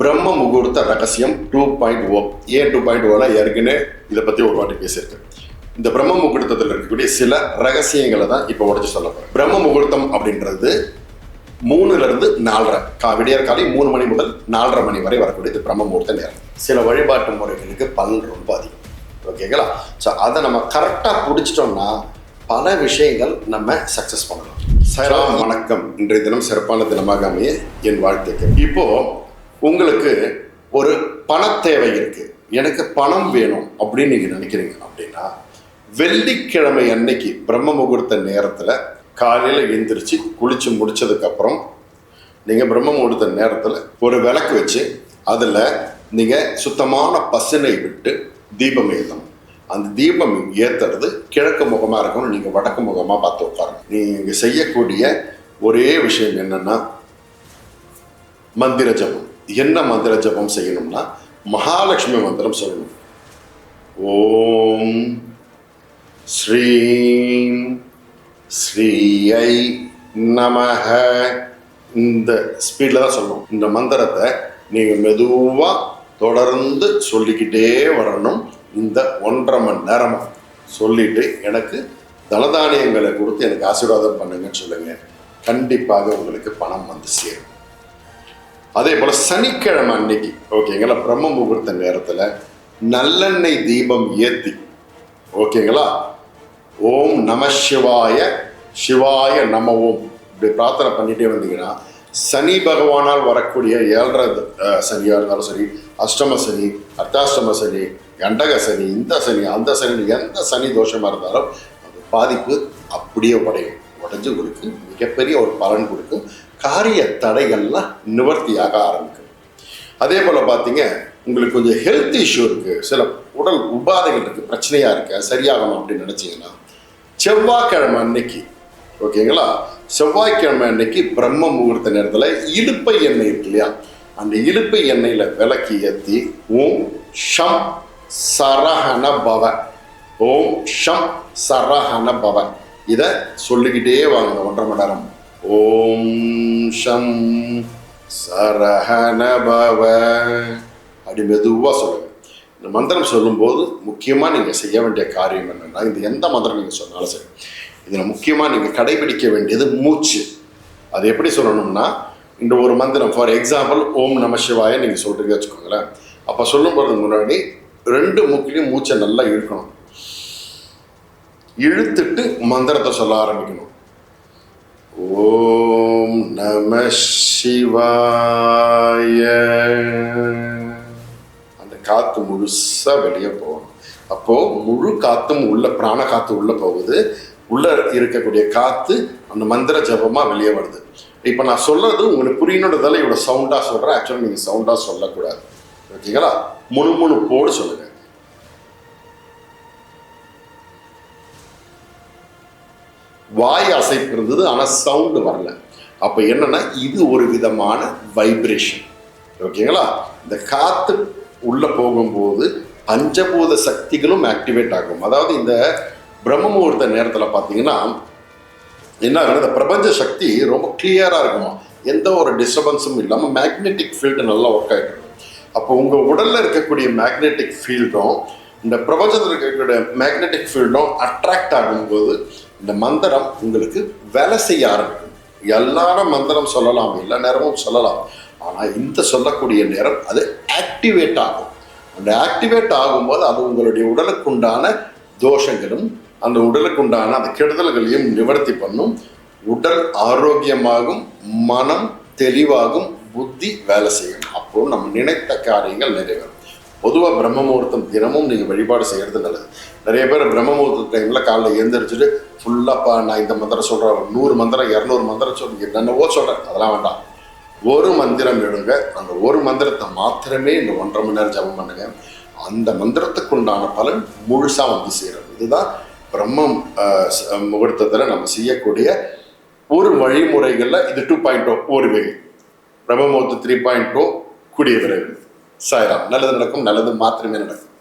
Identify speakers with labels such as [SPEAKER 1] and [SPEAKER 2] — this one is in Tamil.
[SPEAKER 1] பிரம்ம முகூர்த்த ரகசியம் டூ பாயிண்ட் ஓ ஏன் டூ பாயிண்ட் ஓனா ஏற்கனவே இதை பற்றி ஒரு வாட்டி பேசியிருக்கேன். இந்த பிரம்ம முகூர்த்தத்தில் இருக்கக்கூடிய சில ரகசியங்களை தான் இப்போ உடச்சு சொல்ல போகிறேன் பிரம்ம முகூர்த்தம் அப்படின்றது மூணுல இருந்து நாலரை கா விடியற் காலை மூணு மணி முதல் நாலரை மணி வரை வரக்கூடியது பிரம்ம முகூர்த்த நேரம். சில வழிபாட்டு முறைகளுக்கு பலன் ரொம்ப அதிகம். ஓகேங்களா ஸோ அதை நம்ம கரெக்டாக பிடிச்சிட்டோம்னா பல விஷயங்கள் நம்ம சக்ஸஸ் பண்ணலாம். சலாம் வணக்கம். இன்றைய தினம் சிறப்பான தினமாக அமைய என் வாழ்த்துக்கள். இப்போ உங்களுக்கு ஒரு பண தேவை இருக்கு. எனக்கு பணம் வேணும் அப்படின்னு நீங்க நினைக்கிறீங்க அப்படின்னா வெள்ளிக்கிழமை அன்னைக்கு பிரம்ம முகூர்த்த நேரத்துல காலையில எழுந்திரிச்சு குளிச்சு முடிச்சதுக்கு அப்புறம் நீங்க பிரம்ம முகூர்த்த நேரத்துல ஒரு விளக்கு வச்சு அதுல நீங்க சுத்தமான பசுனை விட்டு தீபம் ஏற்றணும் அந்த தீபம் ஏத்துறது கிழக்கு முகமா இருக்கணும் நீங்க வடக்கு முகமா பார்த்து உட்காரணும் நீங்க செய்யக்கூடிய ஒரே விஷயம் என்னன்னா மந்திர ஜபம். என்ன மந்திர ஜபம் செய்யணும்னா மகாலட்சுமி மந்திரம் சொல்லணும். ஓம் ஸ்ரீம் ஸ்ரீயை நமக. இந்த ஸ்பீடில் தான் சொல்லணும். இந்த மந்திரத்தை நீங்கள் மெதுவாக தொடர்ந்து சொல்லிக்கிட்டே வரணும். இந்த ஒன்றரை மணி நேரம். சொல்லிட்டு எனக்கு தனதானியங்களை கொடுத்து எனக்கு ஆசீர்வாதம் பண்ணுங்கன்னு சொல்லுங்கள் கண்டிப்பாக உங்களுக்கு பணம் வந்து சேரும். அதே போல சனிக்கிழமை அன்னைக்கு ஓகேங்களா பிரம்ம முகூர்த்த நேரத்துல நல்லெண்ணெய் தீபம் ஏத்தி ஓகேங்களா ஓம் நம சிவாய சிவாய நம ஓம். இப்படி பிரார்த்தனை பண்ணிட்டே வந்தீங்கன்னா சனி பகவானால் வரக்கூடிய ஏழரை அஹ், சனியா இருந்தாலும் சரி அஷ்டம சனி அர்த்தாஷ்டம சனி கண்டக சனி இந்த சனி அந்த சனி எந்த சனி தோஷமா இருந்தாலும் அந்த பாதிப்பு அப்படியே உடையும். உடஞ்சு கொடுக்கும். மிகப்பெரிய ஒரு பலன் கொடுக்கும். காரிய தடைகள்லாம் நிவர்த்தியாக ஆரம்பிக்கும். அதே போல் பார்த்தீங்க உங்களுக்கு கொஞ்சம் ஹெல்த் இஷ்யூ இருக்குது சில உடல் உபாதைகள் இருக்குது பிரச்சனையாக இருக்க சரியாகணும் அப்படின்னு நினச்சிங்கன்னா செவ்வாய்க்கிழமை அன்னைக்கு ஓகேங்களா? செவ்வாய்க்கிழமை அன்னைக்கு பிரம்ம முகூர்த்த நேரத்தில் இடுப்பை எண்ணெய் இருக்கு இல்லையா? அந்த இடுப்பை எண்ணெயில் விளக்கி ஏற்றி ஓம் ஷம் சரஹன பவ. ஓம் ஷம் சரஹன பவ. இதை சொல்லிக்கிட்டே வாங்க ஒன்றரை மணி நேரம். ஓம் ஷம் சரஹனபவ அப்படி மெதுவாக சொல்லுங்க. இந்த மந்திரம் சொல்லும்போது முக்கியமாக நீங்கள் செய்ய வேண்டிய காரியம் என்னென்னா இந்த எந்த மந்திரம் நீங்கள் சொன்னாலும் சரி இதில் முக்கியமாக நீங்கள் கடைபிடிக்க வேண்டியது மூச்சு. அது எப்படி சொல்லணும்னா இந்த ஒரு மந்திரம் ஃபார் எக்ஸாம்பிள் ஓம் நம சிவாய நீங்கள் சொல்கிறீங்க வச்சுக்கோங்களேன். அப்போ சொல்லும் போகிறதுக்கு முன்னாடி ரெண்டு மூக்கிலையும் மூச்சை நல்லா இழுக்கணும். இழுத்துட்டு மந்திரத்தை சொல்ல ஆரம்பிக்கணும். ஓ ஓம் நம சிவாய. அந்த காத்து முழுசா வெளியே போகணும். அப்போ முழு காத்தும் உள்ள பிராண காத்து உள்ள போகுது. உள்ள இருக்கக்கூடிய காத்து அந்த மந்திர ஜபமா வெளியே வருது. இப்போ நான் சொல்றது உங்களுக்கு புரியணுன்றதால இவ்வளோ சவுண்டா சொல்றேன். ஆக்சுவலாக நீங்க சவுண்டா சொல்லக்கூடாது. ஓகேங்களா? போடு சொல்லுங்க. வாய் அசைப்பு இருந்தது ஆனால் சவுண்டு வரல. அப்போ என்னன்னா இது ஒரு விதமான வைப்ரேஷன் ஓகேங்களா? இந்த காற்று உள்ள போகும்போது பஞ்சபூத சக்திகளும் ஆக்டிவேட் ஆகும். அதாவது இந்த பிரம்ம முகூர்த்த நேரத்தில் பார்த்தீங்கன்னா என்ன ஆகுது இந்த பிரபஞ்ச சக்தி ரொம்ப கிளியராக இருக்குமா? எந்த ஒரு டிஸ்டர்பன்ஸும் இல்லாமல் மேக்னெட்டிக் ஃபீல்டு நல்லா ஒர்க் ஆகிட்டு அப்போ உங்கள் உடலில் இருக்கக்கூடிய மேக்னெட்டிக் ஃபீல்டும் இந்த பிரபஞ்சத்தில் இருக்கக்கூடிய மேக்னெட்டிக் ஃபீல்டும் அட்ராக்ட் ஆகும்போது இந்த மந்திரம் உங்களுக்கு வேலை செய்ய ஆரம்பிக்கும். எல்லாரும் மந்திரம் சொல்லலாம் எல்லா நேரமும் சொல்லலாம். ஆனால் இந்த சொல்லக்கூடிய நேரம் அது ஆக்டிவேட் ஆகும். அந்த ஆக்டிவேட் ஆகும்போது அது உங்களுடைய உடலுக்குண்டான தோஷங்களும் அந்த உடலுக்குண்டான அந்த கெடுதல்களையும் நிவர்த்தி பண்ணும். உடல் ஆரோக்கியமாகும் மனம் தெளிவாகும் புத்தி வேலை செய்யும். அப்போ நம்ம நினைத்த காரியங்கள் நிறைவேறும். பொதுவாக பிரம்ம முகூர்த்தம் தினமும் நீங்கள் வழிபாடு செய்கிறது நல்லது. நிறைய பேர் பிரம்ம முகூர்த்த டைமில் காலைல எழுந்திரிச்சிட்டு ஃபுல்லாப்பா நான் இந்த மந்திரம் சொல்கிறேன் நூறு மந்திரம் இரநூறு மந்திரம் சொல்லி என்னென்னவோ சொல்கிறேன் அதெல்லாம் வேண்டாம். ஒரு மந்திரம் எடுங்க. அந்த ஒரு மந்திரத்தை மாத்திரமே இந்த ஒன்றரை மணி நேரம் ஜபம் பண்ணுங்க. அந்த மந்திரத்துக்குண்டான பலன் முழுசாக வந்து சேரும். இதுதான் பிரம்மம் முகூர்த்தத்தில் நம்ம செய்யக்கூடிய ஒரு வழிமுறைகளில் இது டூ பாயிண்ட் oh, ஒரு வகை பிரம்ம முகூர்த்தம் த்ரீ பாயிண்ட் டூ oh, கூடிய விரைவில் சாய்ராம். நல்லது நடக்கும் நல்லது மாத்திரமே நடக்கும்.